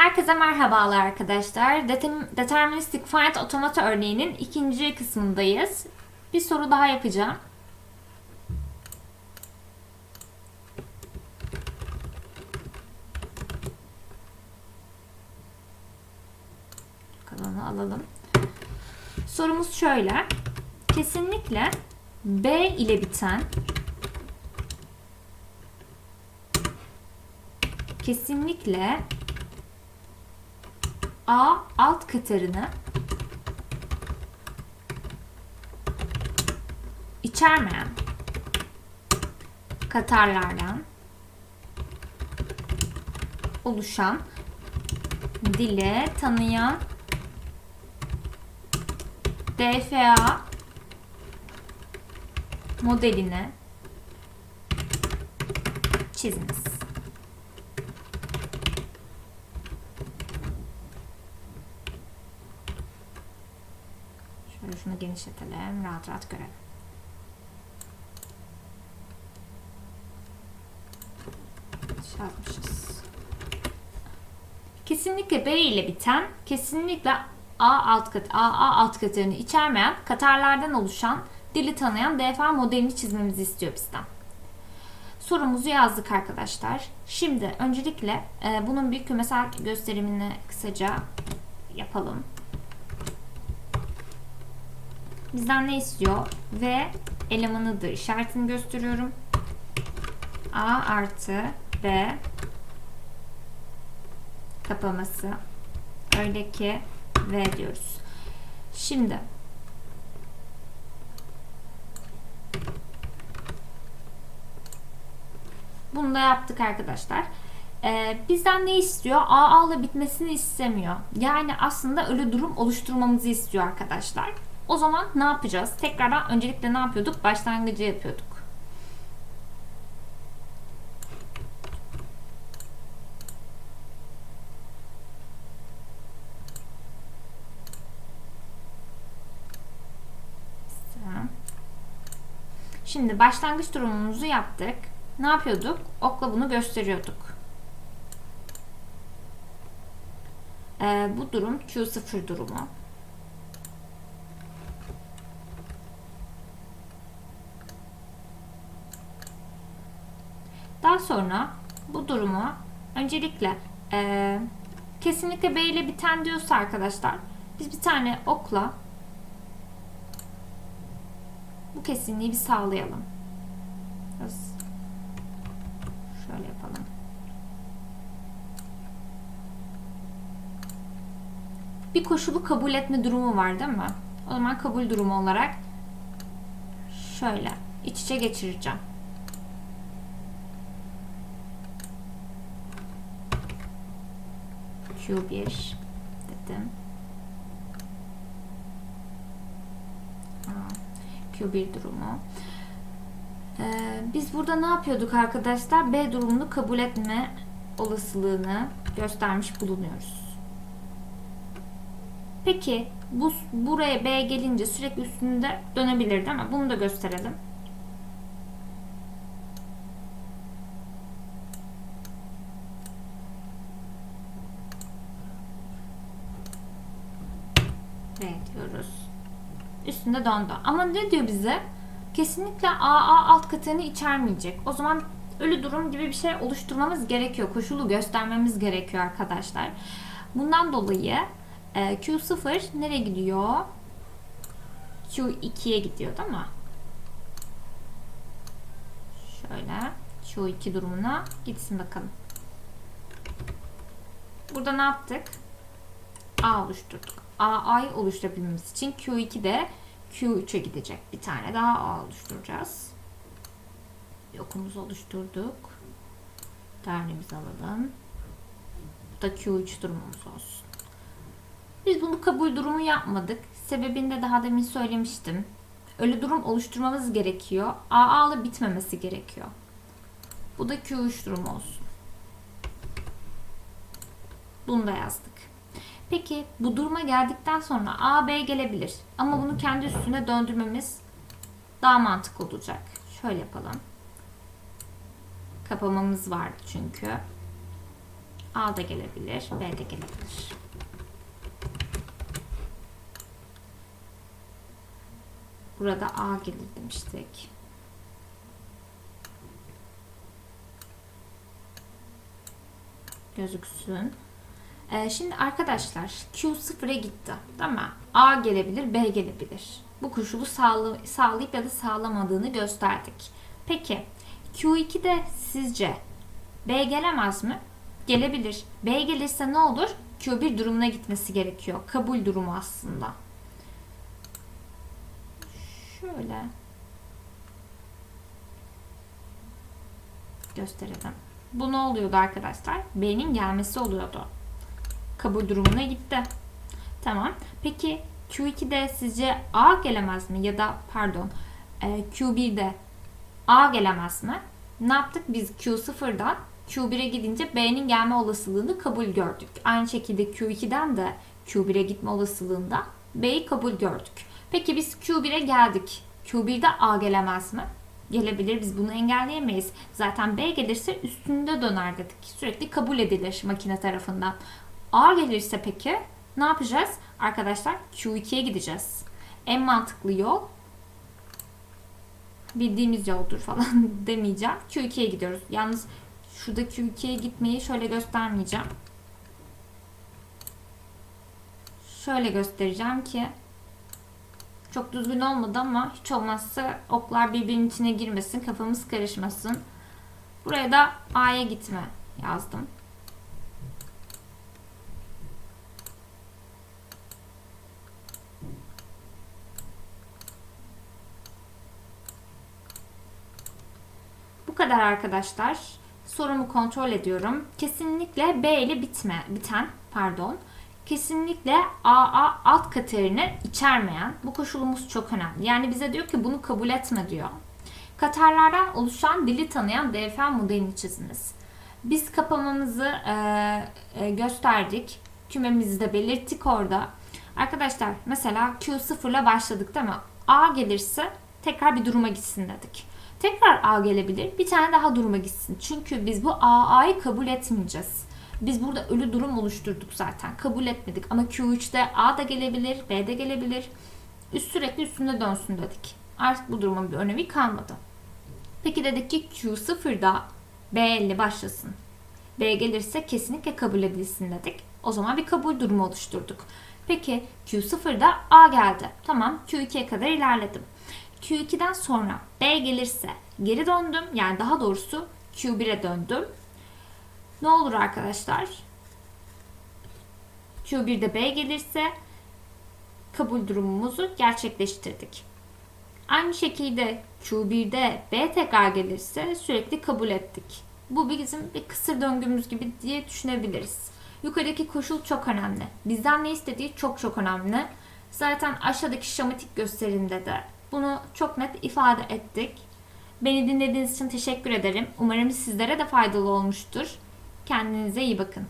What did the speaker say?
Herkese merhabalar arkadaşlar. Deterministic Find Automata örneğinin ikinci kısmındayız. Bir soru daha yapacağım. Kalanı alalım. Sorumuz şöyle. Kesinlikle B ile biten kesinlikle A alt katarını içermeyen katarlardan oluşan dile tanıyan DFA modelini çiziniz. Şöyle şunu genişletelim. Rahat rahat görelim. Yapmışız. Kesinlikle B ile biten, kesinlikle A alt kat, AA alt katlarını içermeyen katarlardan oluşan dili tanıyan DFA modelini çizmemizi istiyor bizden. Sorumuzu yazdık arkadaşlar. Şimdi öncelikle e, bunun bir kümesel gösterimini kısaca yapalım. Bizden ne istiyor? V elemanıdır. İşaretini gösteriyorum. A artı B kapaması. Öyle ki V diyoruz. Şimdi bunu da yaptık arkadaşlar. Ee, bizden ne istiyor? A ile bitmesini istemiyor. Yani aslında öyle durum oluşturmamızı istiyor arkadaşlar. O zaman ne yapacağız? Tekrardan öncelikle ne yapıyorduk? Başlangıcı yapıyorduk. Şimdi başlangıç durumumuzu yaptık. Ne yapıyorduk? Okla bunu gösteriyorduk. Ee, bu durum Q0 durumu. Daha sonra bu durumu öncelikle e, kesinlikle B ile biten diyorsa arkadaşlar biz bir tane okla bu kesinliği bir sağlayalım. Şöyle yapalım. Bir koşulu kabul etme durumu var değil mi? O zaman kabul durumu olarak şöyle iç içe geçireceğim. Q1 dedim. Q1 durumu. Ee, biz burada ne yapıyorduk arkadaşlar? B durumunu kabul etme olasılığını göstermiş bulunuyoruz. Peki bu buraya B gelince sürekli üstünde dönebilir değil mi? Bunu da gösterelim. B diyoruz. Üstünde döndü. Ama ne diyor bize? Kesinlikle AA alt katını içermeyecek. O zaman ölü durum gibi bir şey oluşturmamız gerekiyor. Koşulu göstermemiz gerekiyor arkadaşlar. Bundan dolayı e, Q0 nereye gidiyor? Q2'ye gidiyor değil mi? Şöyle Q2 durumuna gitsin bakalım. Burada ne yaptık? A oluşturduk. A'yı oluşturabilmemiz için Q2 de Q3'e gidecek. Bir tane daha A oluşturacağız. Yokumuzu oluşturduk. Değerimizi alalım. Bu da Q3 durumumuz olsun. Biz bunu kabul durumu yapmadık. Sebebini de daha demin söylemiştim. Ölü durum oluşturmamız gerekiyor. AA'lı bitmemesi gerekiyor. Bu da Q3 durumu olsun. Bunu da yazdık. Peki bu duruma geldikten sonra A, B gelebilir. Ama bunu kendi üstüne döndürmemiz daha mantıklı olacak. Şöyle yapalım. Kapamamız vardı çünkü. A da gelebilir, B de gelebilir. Burada A gelir demiştik. Gözüksün. Ee, şimdi arkadaşlar Q sıfıra gitti. Değil mi? A gelebilir, B gelebilir. Bu koşulu sağlı, sağlayıp ya da sağlamadığını gösterdik. Peki Q2'de sizce B gelemez mi? Gelebilir. B gelirse ne olur? Q1 durumuna gitmesi gerekiyor. Kabul durumu aslında. Şöyle gösterelim. Bu ne oluyordu arkadaşlar? B'nin gelmesi oluyordu. Kabul durumuna gitti. Tamam. Peki Q2'de sizce A gelemez mi? Ya da pardon e, Q1'de A gelemez mi? Ne yaptık? Biz Q0'dan Q1'e gidince B'nin gelme olasılığını kabul gördük. Aynı şekilde Q2'den de Q1'e gitme olasılığında B'yi kabul gördük. Peki biz Q1'e geldik. Q1'de A gelemez mi? Gelebilir. Biz bunu engelleyemeyiz. Zaten B gelirse üstünde döner dedik. Sürekli kabul edilir makine tarafından. A gelirse peki ne yapacağız? Arkadaşlar Q2'ye gideceğiz. En mantıklı yol bildiğimiz yoldur falan demeyeceğim. Q2'ye gidiyoruz. Yalnız şurada Q2'ye gitmeyi şöyle göstermeyeceğim. Şöyle göstereceğim ki çok düzgün olmadı ama hiç olmazsa oklar birbirinin içine girmesin, kafamız karışmasın. Buraya da A'ya gitme yazdım. Kadar arkadaşlar. Sorumu kontrol ediyorum. Kesinlikle B ile bitme, biten, pardon. Kesinlikle AA alt katerini içermeyen bu koşulumuz çok önemli. Yani bize diyor ki bunu kabul etme diyor. Katarlardan oluşan dili tanıyan DFL modelini çiziniz. Biz kapamamızı e, e, gösterdik. Kümemizi de belirttik orada. Arkadaşlar mesela Q0 ile başladık değil mi? A gelirse tekrar bir duruma gitsin dedik. Tekrar A gelebilir. Bir tane daha duruma gitsin. Çünkü biz bu AA'yı kabul etmeyeceğiz. Biz burada ölü durum oluşturduk zaten. Kabul etmedik. Ama Q3'te A da gelebilir, B de gelebilir. Üst sürekli üstünde dönsün dedik. Artık bu durumun bir önemi kalmadı. Peki dedik ki Q0'da B50 başlasın. B gelirse kesinlikle kabul edilsin dedik. O zaman bir kabul durumu oluşturduk. Peki Q0'da A geldi. Tamam Q2'ye kadar ilerledim. Q2'den sonra B gelirse geri döndüm. Yani daha doğrusu Q1'e döndüm. Ne olur arkadaşlar? Q1'de B gelirse kabul durumumuzu gerçekleştirdik. Aynı şekilde Q1'de B tekrar gelirse sürekli kabul ettik. Bu bizim bir kısır döngümüz gibi diye düşünebiliriz. Yukarıdaki koşul çok önemli. Bizden ne istediği çok çok önemli. Zaten aşağıdaki şematik gösterimde de bunu çok net ifade ettik. Beni dinlediğiniz için teşekkür ederim. Umarım sizlere de faydalı olmuştur. Kendinize iyi bakın.